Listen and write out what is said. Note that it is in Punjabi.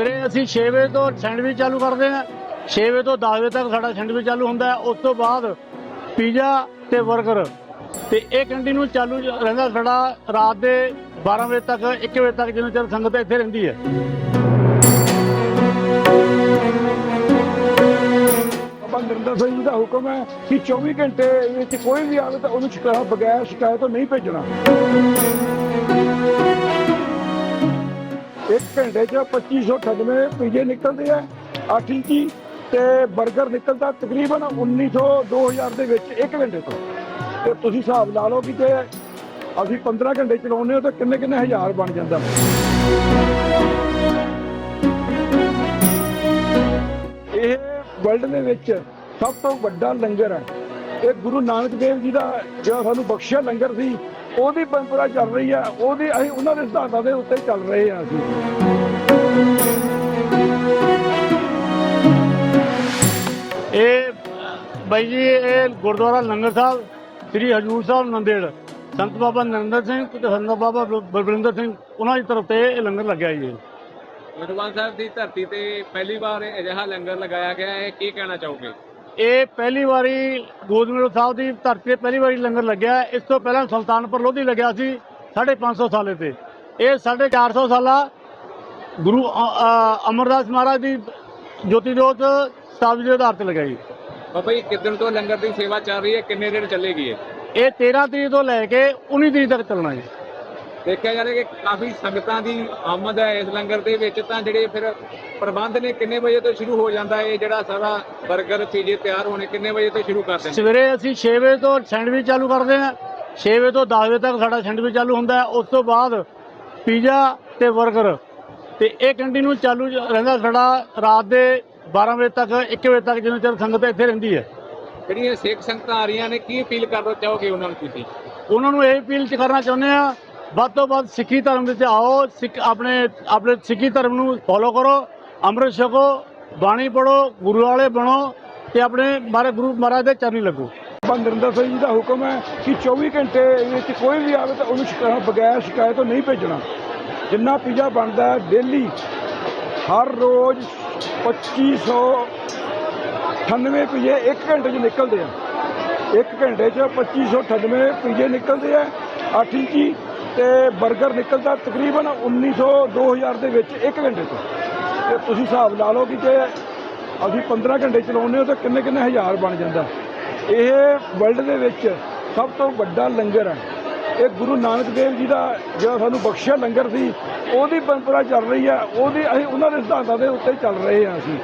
ਸਵੇਰੇ ਅਸੀਂ 6 ਵਜੇ ਤੋਂ ਸੈਂਡਵਿਚ ਚਾਲੂ ਕਰਦੇ ਹਾਂ। 6 ਵਜੇ ਤੋਂ 10 ਵਜੇ ਤੱਕ ਸਾਡਾ ਸੈਂਡਵਿਚ ਚਾਲੂ ਹੁੰਦਾ ਹੈ। ਉਸ ਤੋਂ ਬਾਅਦ ਪੀਜ਼ਾ ਤੇ 버ਗਰ। ਤੇ ਇਹ ਕੰਟੀਨਿਊ ਚਾਲੂ ਰਹਿੰਦਾ ਸਾਡਾ ਰਾਤ ਦੇ 12 ਵਜੇ ਤੱਕ 1 ਵਜੇ ਤੱਕ ਜਿੰਨਾ ਚਿਰ ਸੰਗਤ ਇੱਥੇ ਰਹਿੰਦੀ ਹੈ। ਬਾਬਾ ਨਰਿੰਦਰ ਸਿੰਘ ਜੀ ਦਾ ਹੁਕਮ ਹੈ ਕਿ 24 ਘੰਟੇ ਵਿੱਚ ਕੋਈ ਵੀ ਆਵੇ ਤਾਂ ਉਹਨੂੰ ਸ਼ਿਕਾਇਤ ਬਗੈਰ ਸ਼ਿਕਾਇਤ ਤੋਂ ਨਹੀਂ ਭੇਜਣਾ। ਇੱਕ ਘੰਟੇ 'ਚ 2598 ਪੀਜੇ ਨਿਕਲਦੇ ਆ। 8 ਇੰਚੀ ਤੇ 버ਗਰ ਨਿਕਲਦਾ ਤਕਰੀਬਨ 1900 2000 ਦੇ ਵਿੱਚ ਇੱਕ ਘੰਟੇ ਤੋਂ। ਤੇ ਤੁਸੀਂ ਹਿਸਾਬ ਲਾ ਲਓ ਕਿ ਜੇ ਅਸੀਂ 15 ਘੰਟੇ ਚਲਾਉਂਦੇ ਹਾਂ, ਤਾਂ ਕਿੰਨੇ ਕਿੰਨੇ ਹਜ਼ਾਰ ਬਣ ਜਾਂਦਾ। ਇਹ ਵਰਲਡ ਦੇ ਵਿੱਚ ਸਭ ਤੋਂ ਵੱਡਾ ਲੰਗਰ ਹੈ। ਇਹ ਗੁਰੂ ਨਾਨਕ ਦੇਵ ਜੀ ਦਾ ਜਿਹੜਾ ਸਾਨੂੰ ਬਖਸ਼ਿਆ ਲੰਗਰ ਸੀ ਉਹਦੀ ਪਰੰਪਰਾ ਚੱਲ ਰਹੀ ਹੈ ਉਹਦੀ ਅਸੀਂ ਉਹਨਾਂ ਦੇ ਸਿਧਾਂਤਾਂ ਦੇ ਉੱਤੇ ਚੱਲ ਰਹੇ ਹਾਂ ਅਸੀਂ। ਇਹ ਬਾਈ ਜੀ ਇਹ ਗੁਰਦੁਆਰਾ ਲੰਗਰ ਸਾਹਿਬ ਸ੍ਰੀ ਹਜੂਰ ਸਾਹਿਬ ਨੰਦੇੜ ਸੰਤ ਬਾਬਾ ਨਰਿੰਦਰ ਸਿੰਘ ਤੇ ਸੰਤ ਬਾਬਾ ਬਲਵਿੰਦਰ ਸਿੰਘ ਉਹਨਾਂ ਦੀ ਤਰਫ ਤੇ ਇਹ ਲੰਗਰ ਲੱਗਿਆ ਜੀ। ਗੁਰਦੁਆਰਾ ਸਾਹਿਬ ਦੀ ਧਰਤੀ ਤੇ ਪਹਿਲੀ ਵਾਰ ਅਜਿਹਾ ਲੰਗਰ ਲਗਾਇਆ ਗਿਆ ਹੈ ਕੀ ਕਹਿਣਾ ਚਾਹੋਗੇ? ਇਹ ਪਹਿਲੀ ਵਾਰੀ ਗੋਦਮੇਲ ਸਾਹਿਬ ਦੀ ਧਰਤੀ ਤੇ ਪਹਿਲੀ ਵਾਰੀ ਲੰਗਰ ਲੱਗਿਆ। ਹੈ। ਇਸ ਤੋਂ ਪਹਿਲਾਂ ਸੁਲਤਾਨਪੁਰ ਲੋਧੀ ਲੱਗਿਆ ਸੀ 550 ਸਾਲੇ ਤੇ। ਇਹ 450 ਸਾਲਾ ਗੁਰੂ ਅਮਰਦਾਸ ਮਹਾਰਾਜ ਦੀ ਜੋਤੀ ਜੋਤ ਸਾਹਿਬ ਜੀ ਦੇ ਆਧਾਰ ਤੇ ਲਗਾਈ। ਬਾਬਾ ਜੀ ਕਿਦਣ ਤੋਂ ਲੰਗਰ ਦੀ ਸੇਵਾ ਚੱਲ ਰਹੀ ਹੈ? ਕਿੰਨੇ ਦਿਨ ਚੱਲੇਗੀ ਇਹ? ਇਹ 13 ਤਰੀਕ ਤੋਂ ਲੈ ਕੇ 19 ਤਰੀਕ ਤੱਕ ਚੱਲਣਾ ਜੀ। ਦੇਖਿਆ ਜਾ ਰਿਹਾ ਕਿ ਕਾਫੀ ਸੰਗਤਾਂ ਦੀ ਆਮਦ ਹੈ ਇਸ ਲੰਗਰ ਦੇ ਵਿੱਚ ਤਾਂ ਜਿਹੜੇ ਫਿਰ ਪ੍ਰਬੰਧ ਨੇ ਕਿੰਨੇ ਵਜੇ ਤੋਂ ਸ਼ੁਰੂ ਹੋ ਜਾਂਦਾ ਹੈ ਇਹ ਜਿਹੜਾ ਸਾਰਾ 버ਗਰ ਪੀਜੇ ਤਿਆਰ ਹੋਣੇ ਕਿੰਨੇ ਵਜੇ ਤੋਂ ਸ਼ੁਰੂ ਕਰਦੇ ਨੇ? ਸਵੇਰੇ ਅਸੀਂ 6 ਵਜੇ ਤੋਂ ਸੈਂਡਵਿਚ ਚਾਲੂ ਕਰਦੇ ਹਾਂ 6 ਵਜੇ ਤੋਂ 10 ਵਜੇ ਤੱਕ ਸਾਡਾ ਸੈਂਡਵਿਚ ਚਾਲੂ ਹੁੰਦਾ ਹੈ ਉਸ ਤੋਂ ਬਾਅਦ ਪੀਜ਼ਾ ਤੇ 버ਗਰ ਤੇ ਇਹ ਕੰਟੀਨਿਊ ਚਾਲੂ ਰਹਿੰਦਾ ਸਾਡਾ ਰਾਤ ਦੇ 12 ਵਜੇ ਤੱਕ 1 ਵਜੇ ਤੱਕ ਜਿੰਨਾ ਚਿਰ ਸੰਗਤ ਇੱਥੇ ਰਹਿੰਦੀ ਹੈ। ਜਿਹੜੀਆਂ ਸਿੱਖ ਸੰਗਤਾਂ ਆ ਰਹੀਆਂ ਨੇ ਕੀ ਅਪੀਲ ਕਰਨਾ ਚਾਹੋਗੇ ਉਹਨਾਂ ਨੂੰ ਤੁਸੀਂ? ਉਹਨਾਂ ਨੂੰ ਇਹ ਅਪੀਲ ਚ ਕਰਨਾ ਚਾਹੁੰਦੇ ਆ ਵੱਧ ਤੋਂ ਵੱਧ ਸਿੱਖੀ ਧਰਮ ਵਿੱਚ ਆਓ, ਸਿੱਖ ਆਪਣੇ ਆਪਣੇ ਸਿੱਖੀ ਧਰਮ ਨੂੰ ਫੋਲੋ ਕਰੋ, ਅੰਮ੍ਰਿਤ ਛਕੋ, ਬਾਣੀ ਪੜੋ ਗੁਰੂ ਵਾਲੇ ਬਣੋ ਤੇ ਆਪਣੇ ਮਾਰੇ ਗੁਰੂ ਮਹਾਰਾਜ ਦੇ ਚਰਨੀ ਲੱਗੋ। ਬਾਬਾ ਨਰਿੰਦਰ ਸਿੰਘ ਜੀ ਦਾ ਹੁਕਮ ਹੈ ਕਿ 24 ਘੰਟੇ ਵਿੱਚ ਕੋਈ ਵੀ ਆਵੇ ਤਾਂ ਉਹਨੂੰ ਸ਼ਿਕਾਇਤ ਬਗੈਰ ਸ਼ਿਕਾਇਤ ਤੋਂ ਨਹੀਂ ਭੇਜਣਾ। ਜਿੰਨਾ ਪੀਜ਼ਾ ਬਣਦਾ ਹੈ ਡੇਲੀ, ਹਰ ਰੋਜ਼ 2598 ਪੀਜ਼ੇ 1 ਘੰਟੇ 'ਚ ਨਿਕਲਦੇ ਆ। 1 ਘੰਟੇ 'ਚ 2598 ਪੀਜ਼ੇ ਨਿਕਲਦੇ ਆ 8 ਇੰਚੀ ਤੇ 버ਗਰ ਨਿਕਲਦਾ ਤਕਰੀਬਨ 1900 2000 ਦੇ ਵਿੱਚ 1 ਘੰਟੇ ਤੋਂ। ਤੇ ਤੁਸੀਂ ਹਿਸਾਬ ਲਾ ਲਓ ਕਿ ਜੇ ਅਸੀਂ 15 ਘੰਟੇ ਚਲਾਉਂਦੇ ਹਾਂ, ਤਾਂ ਕਿੰਨੇ ਕਿੰਨੇ ਹਜ਼ਾਰ ਬਣ ਜਾਂਦਾ। ਇਹ ਵਰਲਡ ਦੇ ਵਿੱਚ ਸਭ ਤੋਂ ਵੱਡਾ ਲੰਗਰ ਹੈ। ਇਹ ਗੁਰੂ ਨਾਨਕ ਦੇਵ ਜੀ ਦਾ ਜਿਹੜਾ ਸਾਨੂੰ ਬਖਸ਼ਿਆ ਲੰਗਰ ਸੀ, ਉਹਦੀ ਪਰੰਪਰਾ ਚੱਲ ਰਹੀ ਹੈ। ਉਹਦੀ ਅਸੀਂ ਉਹਨਾਂ ਦੇ ਸਿਧਾਂਤਾਂ ਦੇ ਉੱਤੇ ਚੱਲ ਰਹੇ ਹਾਂ ਅਸੀਂ।